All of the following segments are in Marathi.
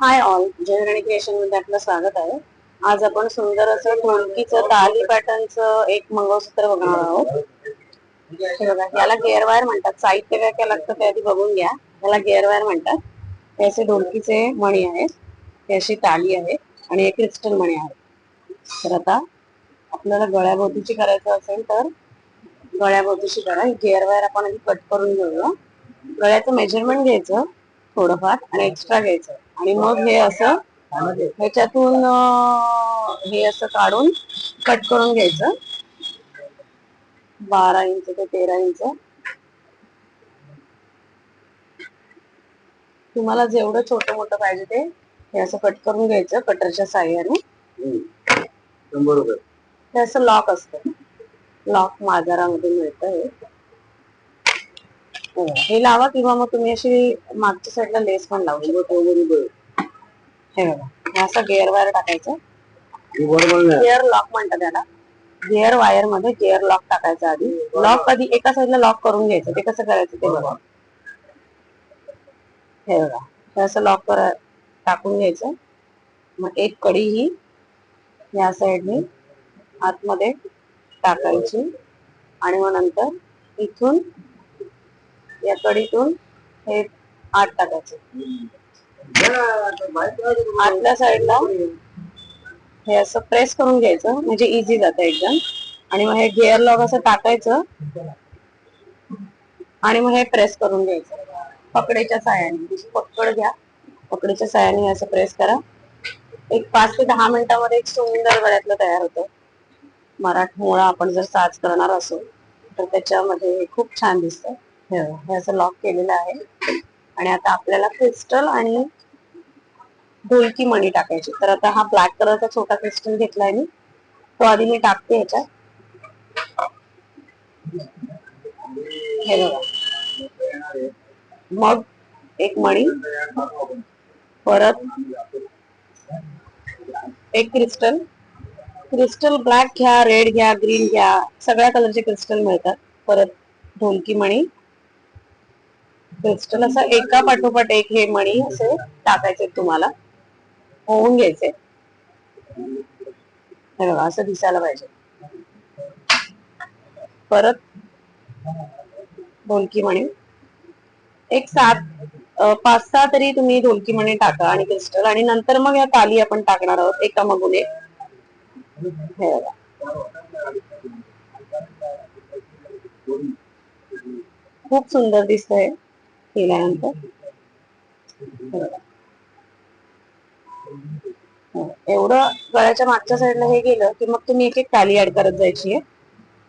Hi all. जनरणी क्रिएशनमध्ये आपलं स्वागत आहे. आज आपण सुंदर असं ढोलकीचं ताली पॅटर्नचं एक मंगळसूत्र बघणार आहोत. बघा याला गेअर वायर म्हणतात. साहित्य काय काय लागतं ते आधी बघून घ्या. याला गेअर वायर म्हणतात. हे असे ढोलकीचे मणी आहेत. हे अशी ताली आहे आणि एक क्रिस्टल मणी आहे तर आता आपल्याला गळ्याभोवतीची करायचं असेल तर गळ्याभोवतीची करा. गेअर वायर आपण आधी कट करून घेऊया. गळ्याचं मेजरमेंट घ्यायचं थोडंफार आणि एक्स्ट्रा घ्यायचं. आणि मग हे असं ह्याच्यातून हे असं काढून कट करून घ्यायचं. बारा इंच ते तेरा इंच. तुम्हाला जेवढं छोटं मोठं पाहिजे ते हे असं कट करून घ्यायचं कटरच्या साह्याने. हे असं लॉक असतं. लॉक बाजारामध्ये मिळतं हे. हो, लावा किंवा मग तुम्ही अशी मागच्या साईडला लेस पण लावू शकता. हे बघा. हे असं गेअर वायर टाकायचं. गिअर लॉक म्हणतात त्याला. गिअर वायरमध्ये गिअर लॉक टाकायचं आधी. लॉक कधी एका साईडला लॉक करून घ्यायचं. ते कसं करायचं ते बघा. हे बघा. हे असं लॉक करा टाकून घ्यायचं. मग एक कडी ही या साईडने आतमध्ये टाकायची. आणि मग नंतर इथून या कडीतून हे आत टाकायचं. आतल्या साईडला हे असं प्रेस करून घ्यायचं म्हणजे इझी जातं एकदम. आणि मग हे गिअर लॉक असं टाकायचं. आणि मग हे प्रेस करून घ्यायचं. पकडेच्या साह्याने म्हणजे पकड घ्या. पकडीच्या साह्याने असं प्रेस करा. एक पाच ते दहा मिनिटामध्ये एक सुंदर गळ्यातलं तयार होतं. मराठमोळा आपण जर साज करणार असो तर त्याच्यामध्ये हे खूप छान दिसतं. हे असं लॉक केलेलं आहे. आणि आता आपल्याला क्रिस्टल आणि ढोलकी मणी टाकायची. तर आता हा ब्लॅक कलरचा छोटा क्रिस्टल घेतलाय मी. तो आधी मी टाकते ह्याच्यात. हे बघा. मग एक मणी. परत एक क्रिस्टल क्रिस्टल ब्लॅक घ्या रेड घ्या ग्रीन घ्या. सगळ्या कलरचे क्रिस्टल मिळतात. परत ढोलकी मणी. क्रिस्टल असं एका पाठोपाठ एक हे मणी असे टाकायचे तुम्हाला. होऊन घ्यायचे. बघा असं दिसायला पाहिजे. परत ढोलकी मणी. एक सात पाच सहा तरी तुम्ही ढोलकी मणी टाका आणि क्रिस्टल आणि नंतर मग या ताली आपण टाकणार आहोत एका मगून. एक हे खूप सुंदर दिसतंय. केल्यानंतर एवढं गळ्याच्या मागच्या साईडला हे गेलं की मग तुम्ही एक एक ताली ऍड करत जायची आहे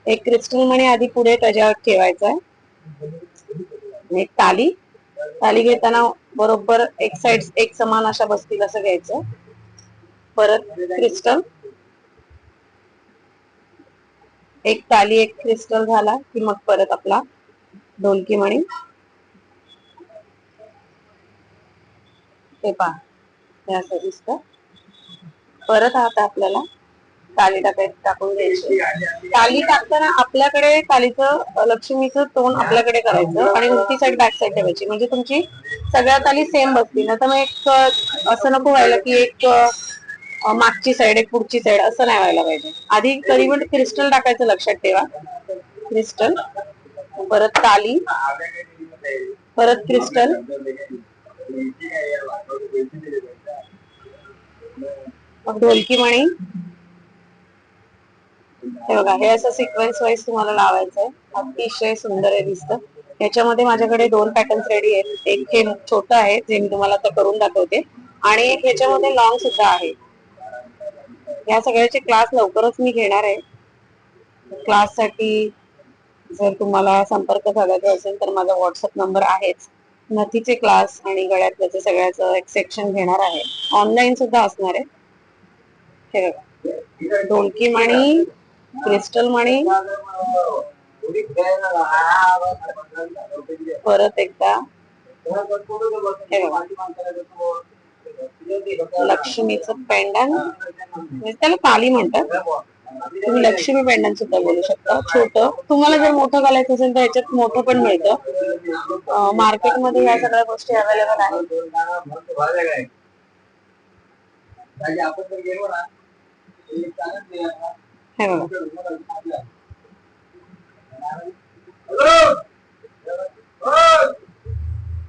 एक क्रिस्टल मणी आधी पुढे त्याच्यावर ठेवायचा आहे एक ताली ताली घेताना बरोबर एक साइड एक समान अशा बसतील असं घ्यायचं परत क्रिस्टल एक ताली एक क्रिस्टल झाला की मग परत आपला ढोलकी मणी ते पहा. हे असं दिसतं. परत आता आपल्याला काली टाकाय टाकून द्यायची काली टाकताना आपल्याकडे कालीचं लक्ष्मीचं तोंड आपल्याकडे करायचं आणि उलटी साईड बॅक साईड ठेवायची. म्हणजे तुमची सगळ्या ताली सेम बसतील. तर मग एक असं नको व्हायला की एक मागची साईड एक पुढची साईड असं नाही व्हायला पाहिजे. आधी तरी पण क्रिस्टल टाकायचं लक्षात ठेवा. क्रिस्टल परत ताली परत क्रिस्टल मग ढोलकी मणी हे बघा हे असं सिक्वेन्स वाईज तुम्हाला लावायचं आहे अतिशय सुंदर आहे दिसतं. याच्यामध्ये माझ्याकडे दोन पॅटर्न्स रेडी आहेत. एक हे छोटं आहे जे मी तुम्हाला आता करून दाखवते. आणि एक ह्याच्यामध्ये लॉंग सुद्धा आहे. या सगळ्याचे क्लास लवकरच मी घेणार आहे. क्लाससाठी जर तुम्हाला संपर्क साधायचा असेल तर माझा व्हॉट्सअप नंबर आहेच. नथीचे क्लास आणि गळ्यातल्याचे सगळ्याचं एक सेक्शन घेणार आहे. ऑनलाईन सुद्धा असणार आहे. हे बघा. ढोलकी मणी क्रिस्टल मणी परत एकदा हे बघा. लक्ष्मीचं पेंडन म्हणजे त्याला ताली म्हणतात. तुम्ही लक्ष्मी पेंडंट सुद्धा बोलू शकता. छोट. तुम्हाला जर मोठं घालायचं असेल तर याच्यात मोठं पण मिळतं. मार्केटमध्ये या सगळ्या गोष्टी अवेलेबल आहेत.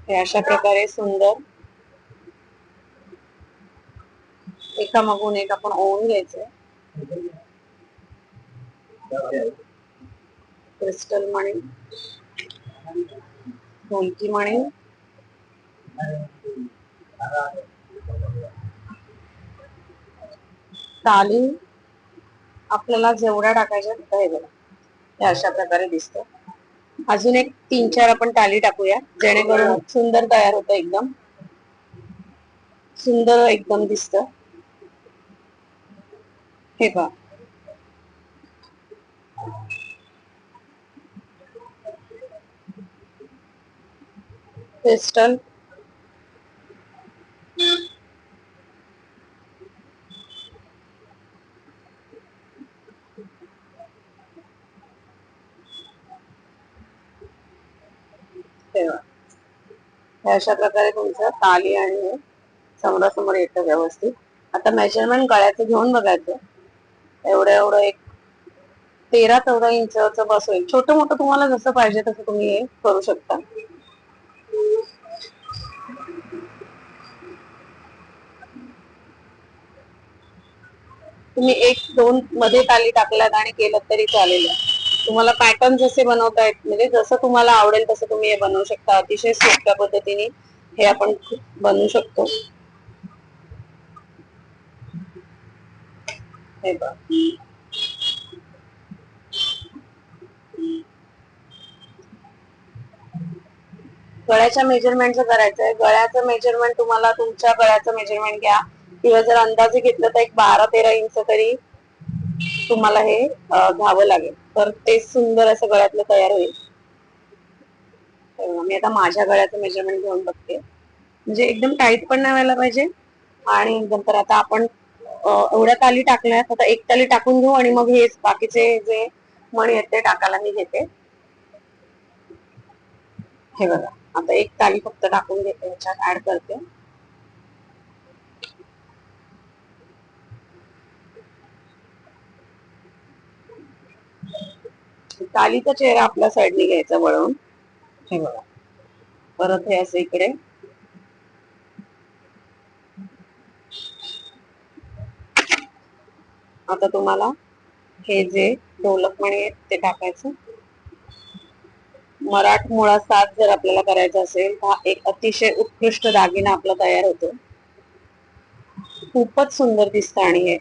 हे अशा प्रकारे सुंदर. एका मागून एक आपण ओवून घ्यायचंय. क्रिस्टल मणी ढोलकी मणी ताली आपल्याला जेवढ्या टाकायच्या तिथं हे बघा. हे अशा प्रकारे दिसतं. अजून एक तीन चार आपण टाली टाकूया जेणेकरून सुंदर तयार होतं एकदम. सुंदर एकदम दिसत. हे बघा पेस्टल. अशा प्रकारे तुमचं ताली आणि हे समोरासमोर येतं व्यवस्थित. आता मेजरमेंट गळ्याचं घेऊन बघायचं एवढं एवढं एक तेरा चौदा इंच बसवेल छोटं मोठं तुम्हाला जसं पाहिजे तसं तुम्ही हे करू शकता. तुम्ही एक दोन मध्ये ताली टाकलात आणि केलं तरी चालेल. तुम्हाला पॅटर्न जसे बनवता येत म्हणजे जसं तुम्हाला आवडेल तसं तुम्ही हे बनवू शकता. अतिशय सोप्या पद्धतीने हे आपण बनवू शकतो. हे बघ. गळ्याच्या मेजरमेंटचं करायचं आहे गळ्याचं मेजरमेंट तुम्हाला तुमच्या गळ्याचं मेजरमेंट घ्या. किंवा जर अंदाजे घेतलं तर एक बारा तेरा इंच तरी तुम्हाला हे घ्यावं लागेल. तर ते सुंदर असं गळ्यातलं तयार होईल. मी आता माझ्या गळ्याचं मेजरमेंट घेऊन बघते. म्हणजे एकदम टाईट पण नाही व्हायला पाहिजे आणि नंतर आता आपण एवढ्या ताली टाकल्या आता एक ताली टाकून घेऊ आणि मग हे बाकीचे जे मणी आहेत ते टाकायला मी घेते. हे बघा आता एक ताली फक्त टाकून घेते ह्याच्यात ऍड करते. तालीचा चेहरा आपल्या साईडने घ्यायचा वळवून हे बघा. परत हे असं इकडे. आता तुम्हाला हे जे ढोलकमणी आहेत ते टाकायचं. मराठमोळा साज जर आपल्याला करायचा असेल तर हा एक अतिशय उत्कृष्ट दागिना आपला तयार होतो. खूपच सुंदर दिसत आणि हे.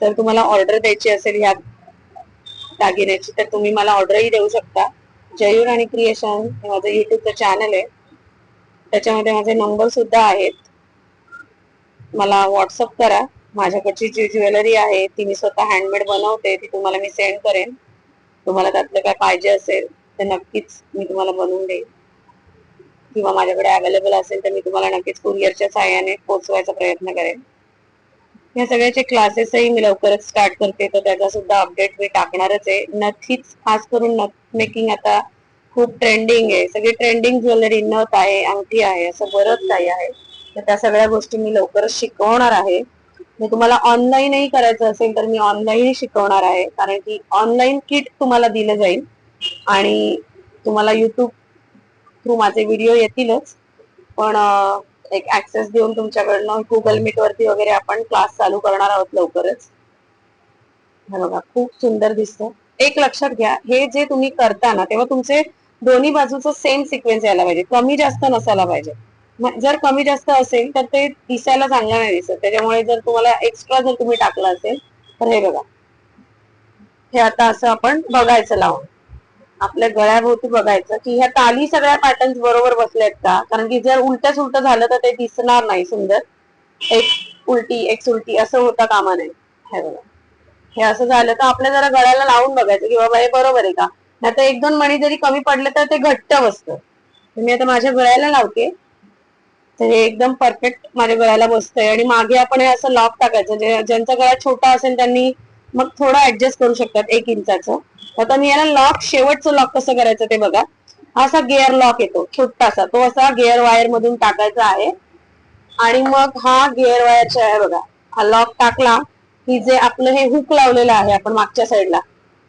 जर तुम्हाला ऑर्डर द्यायची असेल ह्या दागिन्याची तर तुम्ही मला ऑर्डरही देऊ शकता. जयूर आणि क्रिएशन हे माझं युट्यूबचं चॅनल आहे. त्याच्यामध्ये माझे नंबर सुद्धा आहेत. मला व्हॉट्सअप करा. माझ्याकडची जी ज्वेलरी आहे ती मी स्वतः हँडमेड बनवते ती तुम्हाला मी सेंड करेन. तुम्हाला त्यातलं काय पाहिजे असेल तर नक्कीच मी तुम्हाला बनवून देईन. किंवा माझ्याकडे अवेलेबल असेल तर मी तुम्हाला नक्कीच कुरिअरच्या सहाय्याने पोहोचवायचा प्रयत्न करेन. या सगळ्याचे क्लासेसही मी लवकरच स्टार्ट करते तर त्याचा सुद्धा अपडेट मी टाकणारच आहे. नथीच खास करून नथ मेकिंग आता खूप ट्रेंडिंग आहे. सगळी ट्रेंडिंग ज्वेलरी नथ आहे अंगठी आहे असं बरंच काही आहे. तर त्या सगळ्या गोष्टी मी लवकरच शिकवणार आहे. मी तुम्हाला ऑनलाईनही करायचं असेल तर मी ऑनलाईन शिकवणार आहे. कारण की ऑनलाईन किट तुम्हाला दिलं जाईल. आणि तुम्हाला युट्यूब थ्रू माझे व्हिडिओ येतीलच. पण एक ऍक्सेस देऊन तुमच्याकडनं गुगल मीट वरती वगैरे आपण क्लास चालू करणार आहोत लवकरच. बघा खूप सुंदर दिसतं. एक लक्षात घ्या हे जे तुम्ही करता ना तेव्हा तुमचे दोन्ही बाजूचं सेम सिक्वेन्स यायला पाहिजे. कमी जास्त नसायला पाहिजे. जर कमी जास्त असेल तर ते दिसायला चांगलं नाही दिसत. त्याच्यामुळे जर तुम्हाला एक्स्ट्रा जर तुम्ही टाकलं असेल तर हे बघा. हे आता असं आपण बघायचं लावून. आपल्या गळ्याभोवती बघायचं की ह्या ताली सगळ्या पॅटर्न्स बरोबर बसल्यात का? कारण की जर उलट्याच उलट झालं तर ते दिसणार नाही सुंदर. एक उलटी एक उलटी असं होता कामा नाही हे बघा. हे असं झालं तर आपल्या जरा गळ्याला लावून बघायचं की बाबा हे बरोबर आहे का? नाही तर एक दोन मणी जरी कमी पडले तर ते घट्ट बसतं. मी आता माझ्या गळ्याला लावते. तर हे एकदम परफेक्ट माझ्या गळ्याला बसतंय. आणि मागे आपण हे असं लॉक टाकायचं. ज्यांचा गळा छोटा असेल त्यांनी मग थोडं ऍडजस्ट करू शकतात एक इंचाचं. आता मी याला लॉक शेवटचं लॉक कसं करायचं ते बघा. हा असा गिअर लॉक येतो छोटासा. तो असा गिअर वायर मधून टाकायचा आहे. आणि मग हा गिअर वायरचा आहे बघा. हा लॉक टाकला की जे आपलं हे हुक लावलेलं आहे आपण मागच्या साईडला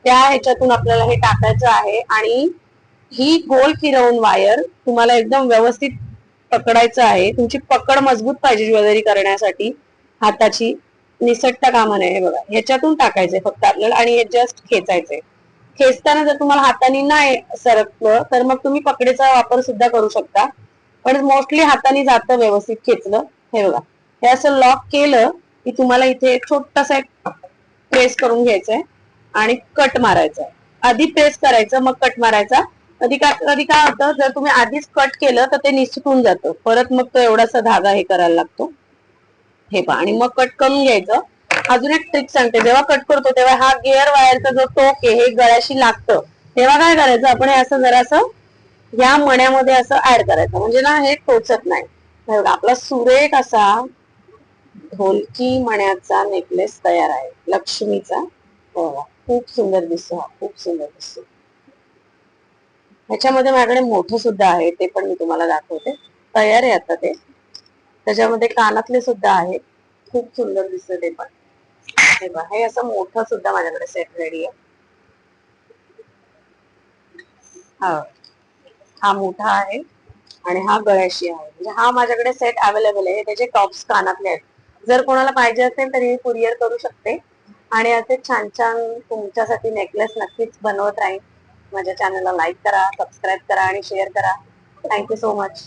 त्या ह्याच्यातून आपल्याला हे टाकायचं आहे आणि ही गोल फिरवून वायर तुम्हाला एकदम व्यवस्थित पकडायचं आहे. तुमची पकड मजबूत पाहिजे ज्वेलरी करण्यासाठी हाताची. निसटता कामा नये हे बघा. ह्याच्यातून टाकायचंय फक्त आपल्याला आणि हे जस्ट खेचायचंय. खेचताना जर तुम्हाला हाताने नाही सरकलं तर मग तुम्ही पकडेचा वापर सुद्धा करू शकता. पण मोस्टली हाताने जातं व्यवस्थित खेचलं हे बघा. हे असं लॉक केलं की तुम्हाला इथे छोटासा एक प्रेस करून घ्यायचंय आणि कट मारायचा आधी प्रेस करायचं मग कट मारायचा. कधी काय कधी काय होतं जर तुम्ही आधीच कट केलं तर ते निसटून जातं. परत मग तो एवढासा धागा हे करायला लागतो. हे पहा. आणि मग कट करून घ्यायचं. अजून एक ट्रिक सांगते. जेव्हा कट करतो तेव्हा हा गिअर वायरचा जो टोक आहे हे गळ्याशी लागतं. तेव्हा काय करायचं? आपण हे असं जरासं या मण्यामध्ये असं ऍड करायचं. म्हणजे ना हे टोचत नाही. आपला सुरेख असा ढोलकी मण्याचा नेकलेस तयार आहे. लक्ष्मीचा. हो, हो. खूप सुंदर दिसतो हा. खूप सुंदर दिसतो. ह्याच्यामध्ये माझ्याकडे मोठं सुद्धा आहे. ते पण मी तुम्हाला दाखवते. तयार आहे आता ते. त्याच्यामध्ये कानातले सुद्धा आहेत. खूप सुंदर दिसत ते पण. हे हे असं मोठं सुद्धा माझ्याकडे सेट रेडी आहे. हा. हा मोठा आहे आणि हा गळ्याशी आहे. म्हणजे हा माझ्याकडे सेट अवेलेबल आहे. त्याचे टॉप्स कानातले आहेत. जर कोणाला पाहिजे असेल तरी मी कुरिअर करू शकते. आणि असे छान छान तुमच्यासाठी नेकलेस नक्कीच बनवत राहील माझ्या चॅनलला लाईक करा सबस्क्राईब करा आणि शेअर करा. Thank you so much